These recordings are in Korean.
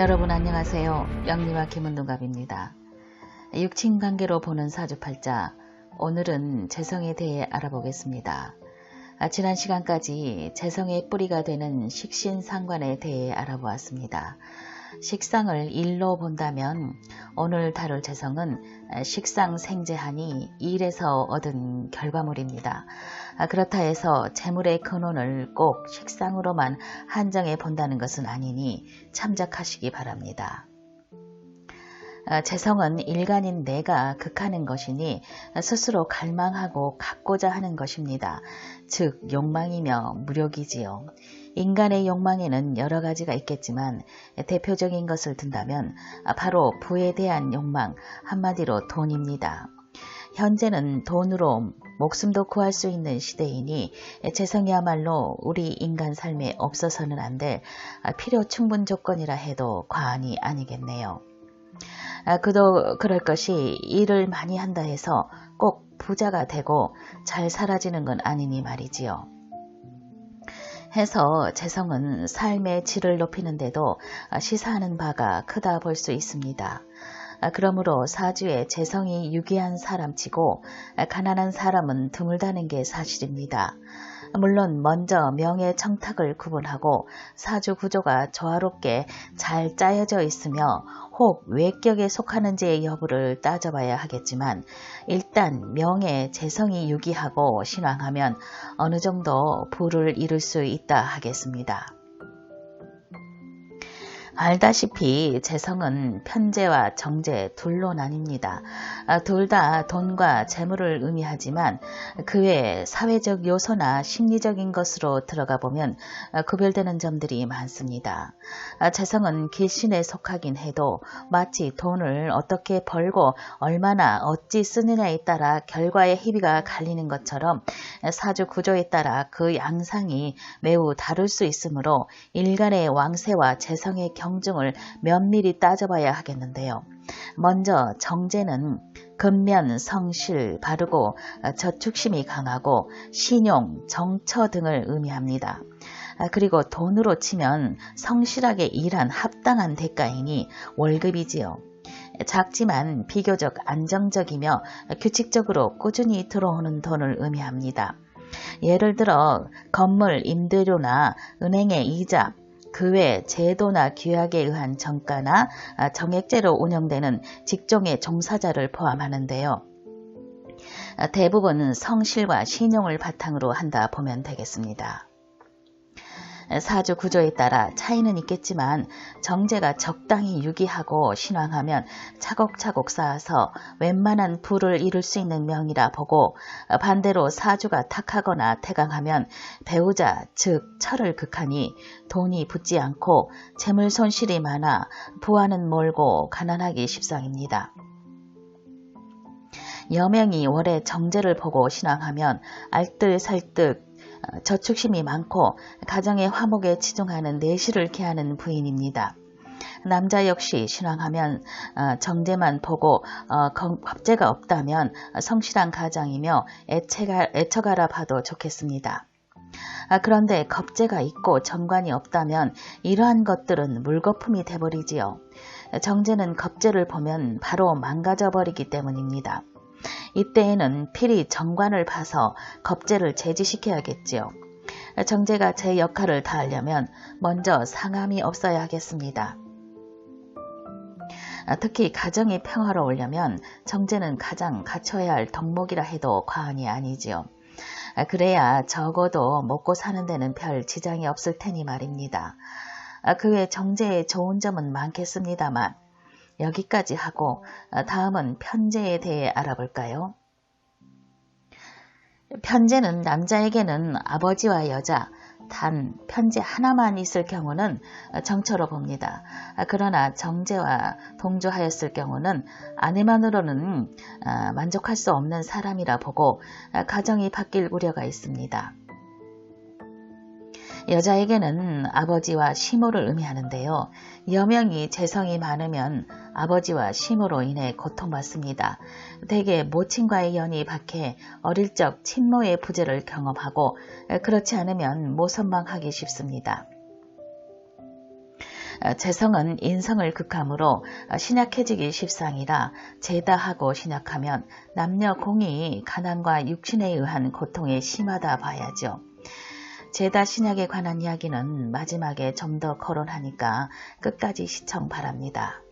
여러분 안녕하세요. 영리와 김은동갑입니다. 육친관계로 보는 사주팔자 오늘은 재성에 대해 알아보겠습니다. 아, 지난 시간까지 재성의 뿌리가 되는 식신상관에 대해 알아보았습니다. 식상을 일로 본다면 오늘 다룰 재성은 식상 생재하니 일에서 얻은 결과물입니다. 아, 그렇다 해서 재물의 근원을 꼭 식상으로만 한정해 본다는 것은 아니니 참작하시기 바랍니다. 아, 재성은 일간인 내가 극하는 것이니 스스로 갈망하고 갖고자 하는 것입니다. 즉 욕망이며 무력이지요. 인간의 욕망에는 여러 가지가 있겠지만 대표적인 것을 든다면 바로 부에 대한 욕망, 한마디로 돈입니다. 현재는 돈으로 목숨도 구할 수 있는 시대이니 재성이야말로 우리 인간 삶에 없어서는 안 될 필요 충분 조건이라 해도 과언이 아니겠네요. 그도 그럴 것이 일을 많이 한다 해서 꼭 부자가 되고 잘 사라지는 건 아니니 말이지요. 해서 재성은 삶의 질을 높이는데도 시사하는 바가 크다 볼 수 있습니다. 그러므로 사주에 재성이 유기한 사람치고 가난한 사람은 드물다는 게 사실입니다. 물론 먼저 명예 청탁을 구분하고 사주 구조가 조화롭게 잘 짜여져 있으며 혹 외격에 속하는지의 여부를 따져봐야 하겠지만 일단 명예 재성이 유기하고 신앙하면 어느 정도 부를 이룰 수 있다 하겠습니다. 알다시피 재성은 편재와 정재 둘로 나뉩니다. 아, 둘다 돈과 재물을 의미하지만 그 외 사회적 요소나 심리적인 것으로 들어가 보면 아, 구별되는 점들이 많습니다. 아, 재성은 길신에 속하긴 해도 마치 돈을 어떻게 벌고 얼마나 어찌 쓰느냐에 따라 결과의 희비가 갈리는 것처럼 사주 구조에 따라 그 양상이 매우 다를 수 있으므로 일간의 왕세와 재성의 경 경중을 면밀히 따져봐야 하겠는데요. 먼저 정제는 근면, 성실, 바르고 저축심이 강하고 신용, 정처 등을 의미합니다. 아, 그리고 돈으로 치면 성실하게 일한 합당한 대가이니 월급이지요. 작지만 비교적 안정적이며 규칙적으로 꾸준히 들어오는 돈을 의미합니다. 예를 들어 건물 임대료나 은행의 이자, 그 외 제도나 규약에 의한 정가나 아, 정액제로 운영되는 직종의 종사자를 포함하는데요. 아, 대부분 성실과 신용을 바탕으로 한다 보면 되겠습니다. 사주 구조에 따라 차이는 있겠지만 정제가 적당히 유기하고 신왕하면 차곡차곡 쌓아서 웬만한 부를 이룰 수 있는 명이라 보고 반대로 사주가 탁하거나 태강하면 배우자 즉 철을 극하니 돈이 붙지 않고 재물 손실이 많아 부하는 멀고 가난하기 십상입니다. 여명이 월에 정제를 보고 신앙하면 알뜰살뜰 어, 저축심이 많고 가정의 화목에 치중하는 내실을 기하는 부인입니다. 남자 역시 신앙하면 어, 정제만 보고 겁재가 어, 없다면 성실한 가장이며 애처가, 애처가라 봐도 좋겠습니다. 아, 그런데 겁재가 있고 정관이 없다면 이러한 것들은 물거품이 돼버리지요. 정제는 겁재를 보면 바로 망가져 버리기 때문입니다. 이때에는 필히 정관을 봐서 겁제를 제지시켜야겠지요. 정제가 제 역할을 다하려면 먼저 상함이 없어야 하겠습니다. 특히 가정이 평화로우려면 정제는 가장 갖춰야 할 덕목이라 해도 과언이 아니지요. 그래야 적어도 먹고 사는 데는 별 지장이 없을 테니 말입니다. 그 외 정제의 좋은 점은 많겠습니다만 여기까지 하고 어, 다음은 편제에 대해 알아볼까요? 편제는 남자에게는 아버지와 여자, 단 편제 하나만 있을 경우는 정처로 봅니다. 아, 그러나 정제와 동조하였을 경우는 아내만으로는 아, 만족할 수 없는 사람이라 보고 아, 가정이 바뀔 우려가 있습니다. 여자에게는 아버지와 시모를 의미하는데요. 여명이 재성이 많으면 아버지와 시모로 인해 고통받습니다. 대개 모친과의 연이 박해 어릴 적 친모의 부재를 경험하고 그렇지 않으면 모선망하기 쉽습니다. 어, 재성은 인성을 극함으로 어, 신약해지기 십상이라 제다하고 신약하면 남녀 공이 가난과 육신에 의한 고통이 심하다 봐야죠. 제다 신약에 관한 이야기는 마지막에 좀 더 거론하니까 끝까지 시청 바랍니다.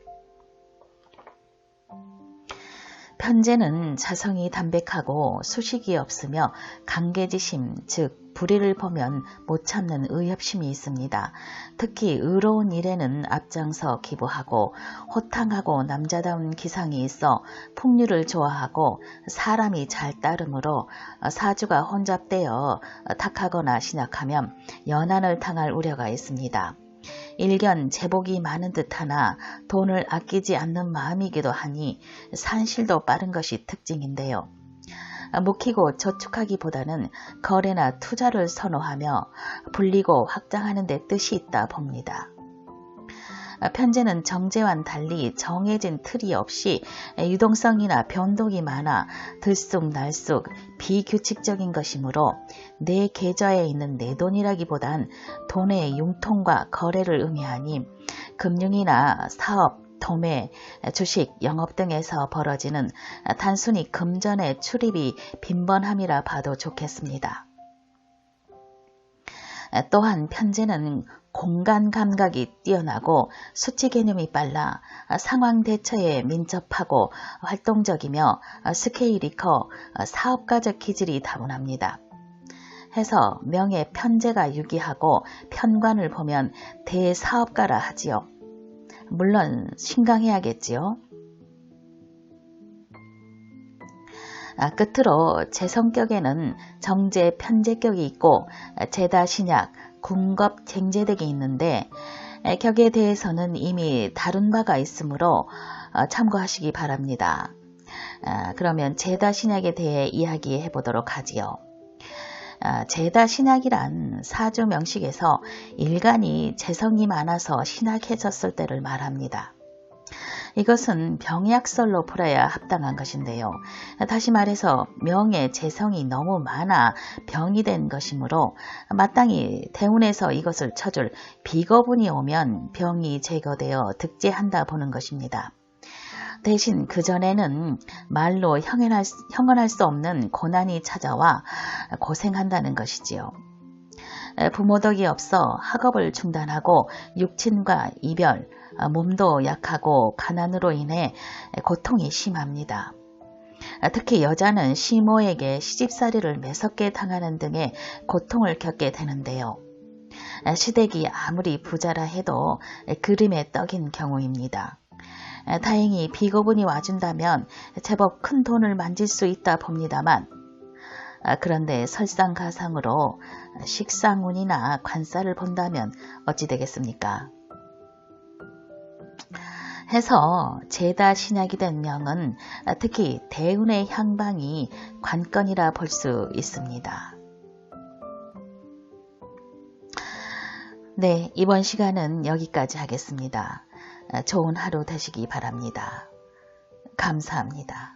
편제는 자성이 담백하고 수식이 없으며 강계지심, 즉 불의를 보면 못 참는 의협심이 있습니다. 특히 의로운 일에는 앞장서 기부하고 호탕하고 남자다운 기상이 있어 풍류를 좋아하고 사람이 잘 따르므로 사주가 혼잡되어 탁하거나 신약하면 연한을 당할 우려가 있습니다. 일견 제복이 많은 듯하나 돈을 아끼지 않는 마음이기도 하니 산실도 빠른 것이 특징인데요. 묵히고 저축하기보다는 거래나 투자를 선호하며 불리고 확장하는 데 뜻이 있다 봅니다. 편제는 정제와는 달리 정해진 틀이 없이 유동성이나 변동이 많아 들쑥날쑥 비규칙적인 것이므로 내 계좌에 있는 내 돈이라기보단 돈의 융통과 거래를 의미하니 금융이나 사업, 도매, 주식, 영업 등에서 벌어지는 단순히 금전의 출입이 빈번함이라 봐도 좋겠습니다. 또한 편제는 공간 감각이 뛰어나고 수치 개념이 빨라 상황 대처에 민첩하고 활동적이며 스케일이 커 사업가적 기질이 다분합니다. 해서 명예 편제가 유기하고 편관을 보면 대사업가라 하지요. 물론 신강해야겠지요. 아, 끝으로 제 성격에는 정제 편제격이 있고 제다 신약, 궁겁 쟁제덱이 있는데 격에 대해서는 이미 다룬 바가 있으므로 어, 참고하시기 바랍니다. 아, 그러면 제다 신약에 대해 이야기해 보도록 하지요. 아, 제다 신약이란 사주 명식에서 일간이 재성이 많아서 신약해졌을 때를 말합니다. 이것은 병약설로 풀어야 합당한 것인데요. 다시 말해서 명의 재성이 너무 많아 병이 된 것이므로 마땅히 대운에서 이것을 쳐줄 비거분이 오면 병이 제거되어 득제한다 보는 것입니다. 대신 그전에는 말로 형언할, 형언할 수 없는 고난이 찾아와 고생한다는 것이지요. 부모 덕이 없어 학업을 중단하고 육친과 이별, 몸도 약하고 가난으로 인해 고통이 심합니다. 특히 여자는 시모에게 시집살이를 매섭게 당하는 등의 고통을 겪게 되는데요. 시댁이 아무리 부자라 해도 그림의 떡인 경우입니다. 다행히 비거분이 와준다면 제법 큰 돈을 만질 수 있다 봅니다만 그런데 설상가상으로 식상운이나 관사를 본다면 어찌 되겠습니까? 해서 제다 신약이 된 명은 특히 대운의 향방이 관건이라 볼 수 있습니다. 네, 이번 시간은 여기까지 하겠습니다. 좋은 하루 되시기 바랍니다. 감사합니다.